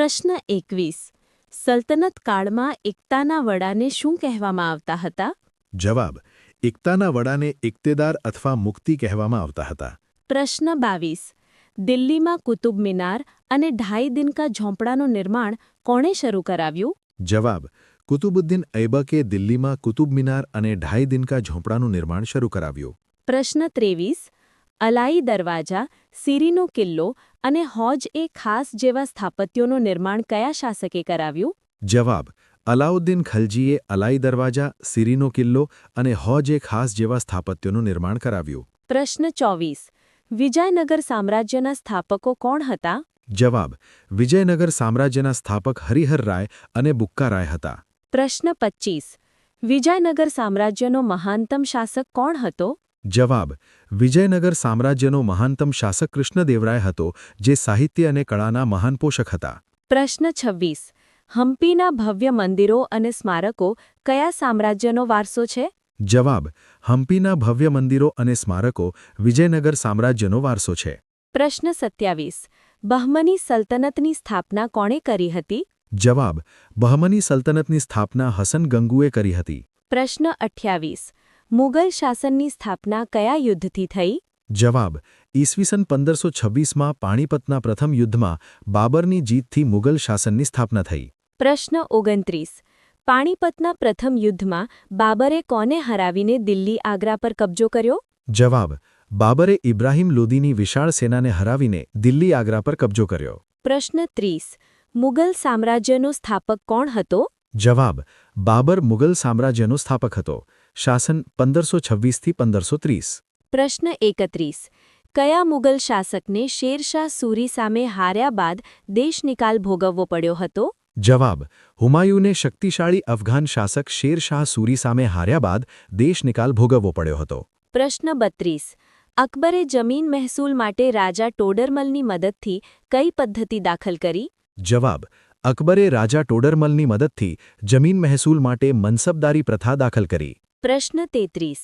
પ્રશ્ન એકવીસ. સલ્તનત કાળમાં એકતાના વડાને શું કહેવામાં આવતા હતા? જવાબ એકતાના વડાને એકતેદાર અથવા મુક્તિ કહેવામાં આવતા હતા. પ્રશ્ન બાવીસ. દિલ્હીમાં કુતુબ મિનાર અને ઢાઈ દિનકા ઝોંપડાનું નિર્માણ કોણે શરૂ કરાવ્યું? જવાબ કુતુબુદ્દીન ઐબકે દિલ્હીમાં કુતુબ મિનાર અને ઢાઈ દિનકા ઝોંપડાનું નિર્માણ શરૂ કરાવ્યું. પ્રશ્ન ત્રેવીસ. અલાઈ દરવાજા સિરીનો કિલ્લો અને હોજ એ ખાસ જેવા સ્થાપત્યોનું નિર્માણ કયા શાસકે કરાવ્યું? જવાબ અલાઉદ્દીન ખલજીએ અલાઈ દરવાજા સિરીનો કિલ્લો અને હોજ એ ખાસ જેવા સ્થાપત્યોનું નિર્માણ કરાવ્યું. પ્રશ્ન ચોવીસ વિજયનગર સામ્રાજ્યના સ્થાપકો કોણ હતા? જવાબ વિજયનગર સામ્રાજ્યના સ્થાપક હરિહર રાય અને બુક્કારાય હતા. પ્રશ્ન પચ્ચીસ વિજયનગર સામ્રાજ્યનો મહાનતમ શાસક કોણ હતો? જવાબ વિજયનગર સામ્રાજ્યનો મહાનતમ શાસક કૃષ્ણદેવરાય હતો જે સાહિત્ય અને કળાના મહાન પોષક હતા. પ્રશ્ન છવ્વીસ હમ્પીના ભવ્ય મંદિરો અને સ્મારકો કયા સામ્રાજ્યનો વારસો છે? જવાબ હમ્પીના ભવ્ય મંદિરો અને સ્મારકો વિજયનગર સામ્રાજ્યનો વારસો છે. પ્રશ્ન સત્યાવીસ બહમની સલ્તનતની સ્થાપના કોણે કરી હતી? જવાબ બહમની સલ્તનતની સ્થાપના હસન ગંગુએ કરી હતી. પ્રશ્ન અઠ્યાવીસ મુગલ શાસનની સ્થાપના કયા યુદ્ધથી થઈ? જવાબ ઈસવીસન પંદરસો છવ્વીસમાં પાણીપતના પ્રથમ યુદ્ધમાં બાબરની જીતથી મુગલ શાસનની સ્થાપના થઈ. પ્રશ્ન ઓગણત્રીસ. પાણીપતના પ્રથમ યુદ્ધમાં બાબરે કોને હરાવીને દિલ્હી આગ્રા પર કબજો કર્યો? જવાબ બાબરે ઇબ્રાહિમ લોદીની વિશાળ સેનાને હરાવીને દિલ્હી આગ્રા પર કબજો કર્યો. પ્રશ્ન ત્રીસ. મુગલ સામ્રાજ્યનો સ્થાપક કોણ હતો? જવાબ બાબર મુગલ સામ્રાજ્યનો સ્થાપક હતો. શાસન પંદરસો છવ્વીસથી પંદરસો ત્રીસ. પ્રશ્ન એકત્રીસ. કયા મુગલ શાસકને શેરશાહ સૂરી સામે હાર્યા બાદ દેશ નિકાલ ભોગવવો પડ્યો હતો? જવાબ હુમાયુને શક્તિશાળી અફઘાન શાસક શેરશાહ સૂરી સામે હાર્યા બાદ દેશ નિકાલ ભોગવવો પડ્યો હતો. પ્રશ્ન બત્રીસ. અકબરે જમીન મહેસૂલ માટે રાજા ટોડરમલની મદદથી કઈ પદ્ધતિ દાખલ કરી? જવાબ અકબરે રાજા ટોડરમલની મદદથી જમીન મહેસૂલ માટે મનસબદારી પ્રથા દાખલ કરી. પ્રશ્ન તેત્રીસ.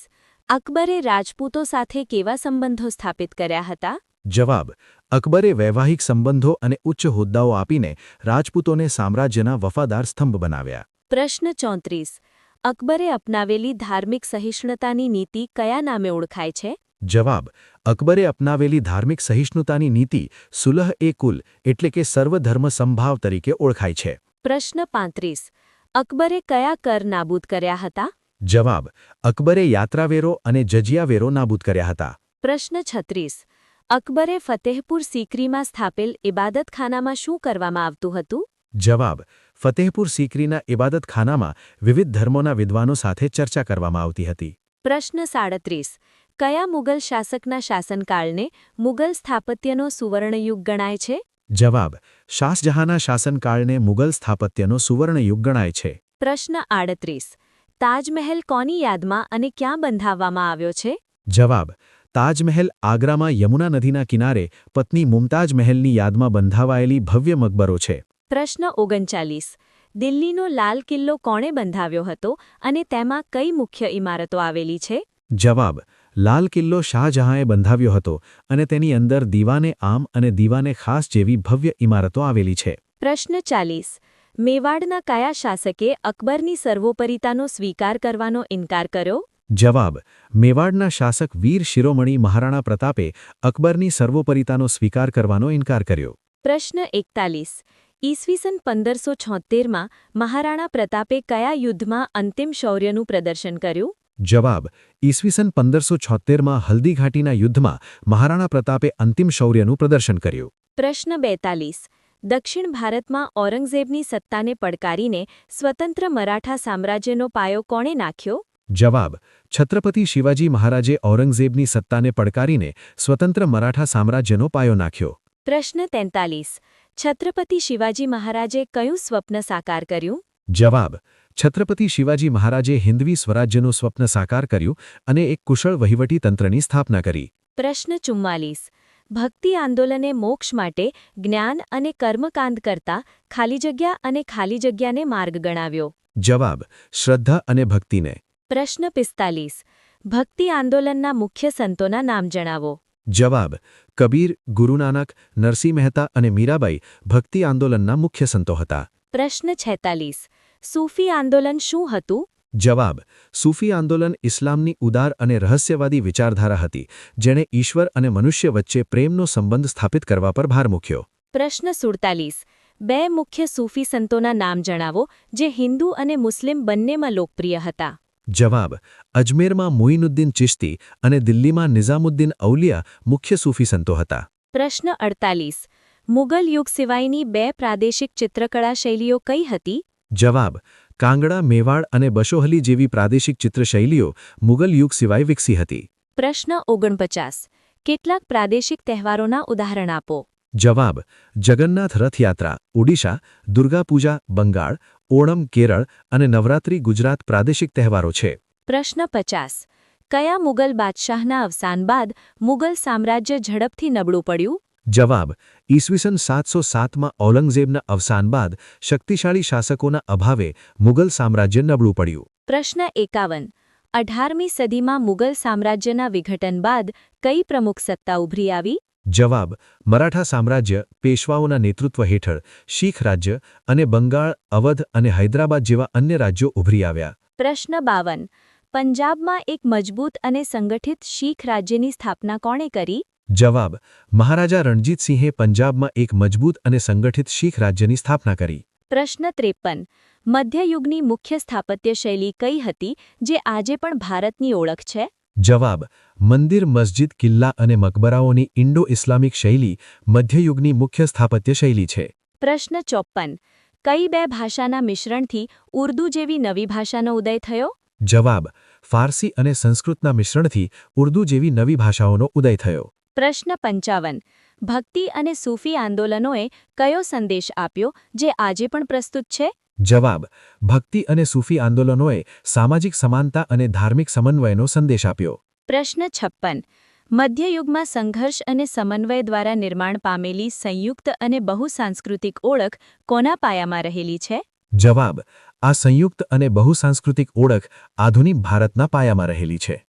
અકબરે રાજપૂતો સાથે કેવા સંબંધો સ્થાપિત કર્યા હતા? જવાબ અકબરે વૈવાહિક સંબંધો અને ઉચ્ચ હોદ્દાઓ આપીને રાજપૂતોને સામ્રાજ્યના વફાદાર સ્તંભ બનાવ્યા. પ્રશ્ન ચોત્રીસ. અકબરે અપનાવેલી ધાર્મિક સહિષ્ણુતાની નીતિ કયા નામે ઓળખાય છે? જવાબ અકબરે અપનાવેલી ધાર્મિક સહિષ્ણુતાની નીતિ સુલહ એ કુલ એટલે કે સર્વધર્મ સંભાવ તરીકે ઓળખાય છે. પ્રશ્ન પાંત્રીસ. અકબરે કયા કર નાબૂદ કર્યા હતા? જવાબ અકબરે યાત્રાવેરો અને જજિયાવેરો નાબૂદ કર્યા હતા. પ્રશ્ન છત્રીસ અકબરે ફતેહપુર સિકરીમાં સ્થાપેલ ઇબાદતખાનામાં શું કરવામાં આવતું હતું? જવાબ ફતેહપુર સિકરીના ઇબાદતખાનામાં વિવિધ ધર્મોના વિદ્વાનો સાથે ચર્ચા કરવામાં આવતી હતી. પ્રશ્ન સાડત્રીસ કયા મુગલ શાસકના શાસનકાળને મુગલ સ્થાપત્યનો સુવર્ણયુગ ગણાય છે? જવાબ શાહજહાંના શાસનકાળને મુગલ સ્થાપત્યનો સુવર્ણયુગ ગણાય છે. પ્રશ્ન આડત્રીસ તાજમહેલ કોની યાદમાં અને ક્યાં બંધાવવામાં આવ્યો છે? જવાબ તાજમહેલ આગ્રામાં યમુના નદીના કિનારે પત્ની મુમતાજ મહેલની યાદમાં બંધાવાયેલી ભવ્ય મકબરો છે. પ્રશ્ન ઓગણચાલીસ. દિલ્હીનો લાલ કિલ્લો કોણે બંધાવ્યો હતો અને તેમાં કઈ મુખ્ય ઇમારતો આવેલી છે? જવાબ લાલ કિલ્લો શાહજહાંએ બંધાવ્યો હતો અને તેની અંદર દીવાને આમ અને દીવાને ખાસ જેવી ભવ્ય ઇમારતો આવેલી છે. પ્રશ્ન ચાલીસ. મેવાડના કયા શાસકે અકબરની સર્વોપરિતાનો સ્વીકાર કરવાનો ઇનકાર કર્યો? જવાબ મેવાડના શાસક વીર શિરોમણી મહારાણા પ્રતાપે અકબરની સર્વોપરિતાનો સ્વીકાર કરવાનો ઇનકાર કર્યો. પ્રશ્ન એકતાલીસ. ઈસવીસન પંદરસો છોતેરમાં મહારાણા પ્રતાપે કયા યુદ્ધમાં અંતિમ શૌર્યનું પ્રદર્શન કર્યું? જવાબ ઈસવીસન પંદરસો છોતેરમાં હલ્દીઘાટીના યુદ્ધમાં મહારાણા પ્રતાપે અંતિમ શૌર્યનું પ્રદર્શન કર્યું. પ્રશ્ન બેતાલીસ. દક્ષિણ ભારતમાં ઔરંગઝેબની સત્તાને પડકારીને સ્વતંત્ર મરાઠા સામ્રાજ્યનો પાયો કોણે નાખ્યો? જવાબ છત્રપતિ શિવાજી મહારાજે ઔરંગઝેબની સત્તાને પડકારીને સ્વતંત્ર મરાઠા સામ્રાજ્યનો પાયો નાખ્યો. પ્રશ્ન તેતાલીસ છત્રપતિ શિવાજી મહારાજે કયું સ્વપ્ન સાકાર કર્યું? જવાબ છત્રપતિ શિવાજી મહારાજે હિન્દવી સ્વરાજ્યનું સ્વપ્ન સાકાર કર્યું અને એક કુશળ વહીવટી તંત્રની સ્થાપના કરી. પ્રશ્ન ચુમ્માલીસ ભક્તિ આંદોલને મોક્ષ માટે જ્ઞાન અને કર્મકાંડ કરતા ખાલી જગ્યા અને ખાલી જગ્યાને માર્ગ ગણાવ્યો. જવાબ શ્રદ્ધા અને ભક્તિને. પ્રશ્ન પિસ્તાલીસ ભક્તિ આંદોલનના મુખ્ય સંતોના નામ જણાવો. જવાબ કબીર ગુરુ નાનક નરસિંહ મહેતા અને મીરાબાઈ ભક્તિ આંદોલનના મુખ્ય સંતો હતા. પ્રશ્ન છેતાલીસ સૂફી આંદોલન શું હતું? જવાબ સૂફી આંદોલન ઇસ્લામની ઉદાર અને રહસ્યવાદી વિચારધારા હતી જેણે ઈશ્વર અને મનુષ્ય વચ્ચે પ્રેમનો સંબંધ સ્થાપિત કરવા પર ભાર મૂક્યો. પ્રશ્ન સુડતાલીસ બે મુખ્ય સૂફી સંતોના નામ જણાવો જે હિન્દુ અને મુસ્લિમ બંનેમાં લોકપ્રિય હતા. જવાબ અજમેરમાં મુઇનુદ્દીન ચિશ્તી અને દિલ્હીમાં નિઝામુદ્દીન ઔલિયા મુખ્ય સૂફી સંતો હતા. પ્રશ્ન અડતાલીસ મુગલ યુગ સિવાયની બે પ્રાદેશિક ચિત્રકળા શૈલીઓ કઈ હતી? જવાબ કાંગડા મેવાડ અને બશોહલી જેવી પ્રાદેશિક ચિત્રશૈલીઓ મુગલ યુગ સિવાય વિકસી હતી. પ્રશ્ન ઓગણપચાસ. કેટલાક પ્રાદેશિક તહેવારોના ઉદાહરણ આપો. જવાબ જગન્નાથ રથયાત્રા ઓડિશા દુર્ગાપૂજા બંગાળ ઓણમ કેરળ અને નવરાત્રી ગુજરાત પ્રાદેશિક તહેવારો છે. પ્રશ્ન પચાસ. કયા મુગલ બાદશાહના અવસાન બાદ મુગલ સામ્રાજ્ય ઝડપથી નબળું પડ્યું? જવાબ ઈસવીસન સાતસો સાતમાં ઔરંગઝેબના અવસાન બાદ શક્તિશાળી શાસકોના અભાવે મુગલ સામ્રાજ્ય નબળું પડ્યું. પ્રશ્ન એકાવન અઢારમી સદીમાં મુગલ સામ્રાજ્યના વિઘટન બાદ કઈ પ્રમુખ સત્તા ઉભરી આવી? જવાબ મરાઠા સામ્રાજ્ય પેશવાઓના નેતૃત્વ હેઠળ શીખ રાજ્ય અને બંગાળ અવધ અને હૈદરાબાદ જેવા અન્ય રાજ્યો ઉભરી આવ્યા. પ્રશ્ન બાવન પંજાબમાં એક મજબૂત અને સંગઠિત શીખ રાજ્યની સ્થાપના કોણે કરી? જવાબ મહારાજા રણજીતસિંહે પંજાબમાં એક મજબૂત અને સંગઠિત શીખ રાજ્યની સ્થાપના કરી. પ્રશ્ન ત્રેપન મધ્યયુગની મુખ્ય સ્થાપત્ય શૈલી કઈ હતી જે આજે પણ ભારતની ઓળખ છે? જવાબ મંદિર મસ્જિદ કિલ્લા અને મકબરાઓની ઇન્ડો ઇસ્લામિક શૈલી મધ્યયુગની મુખ્ય સ્થાપત્ય શૈલી છે. પ્રશ્ન ચોપ્પન કઈ બે ભાષાના મિશ્રણથી ઉર્દૂ જેવી નવી ભાષાનો ઉદય થયો? જવાબ ફારસી અને સંસ્કૃતના મિશ્રણથી ઉર્દૂ જેવી નવી ભાષાઓનો ઉદય થયો. પ્રશ્ન પંચાવન. ભક્તિ અને સૂફી આંદોલનોએ કયો સંદેશ આપ્યો જે આજે પણ પ્રસ્તુત છે? જવાબ ભક્તિ અને સૂફી આંદોલનોએ સામાજિક સમાનતા અને ધાર્મિક સમન્વયનો સંદેશ આપ્યો. પ્રશ્ન છપ્પન. મધ્યયુગમાં સંઘર્ષ અને સમન્વય દ્વારા નિર્માણ પામેલી સંયુક્ત અને બહુસાંસ્કૃતિક ઓળખ કોના પાયામાં રહેલી છે? જવાબ આ સંયુક્ત અને બહુસાંસ્કૃતિક ઓળખ આધુનિક ભારતના પાયામાં રહેલી છે.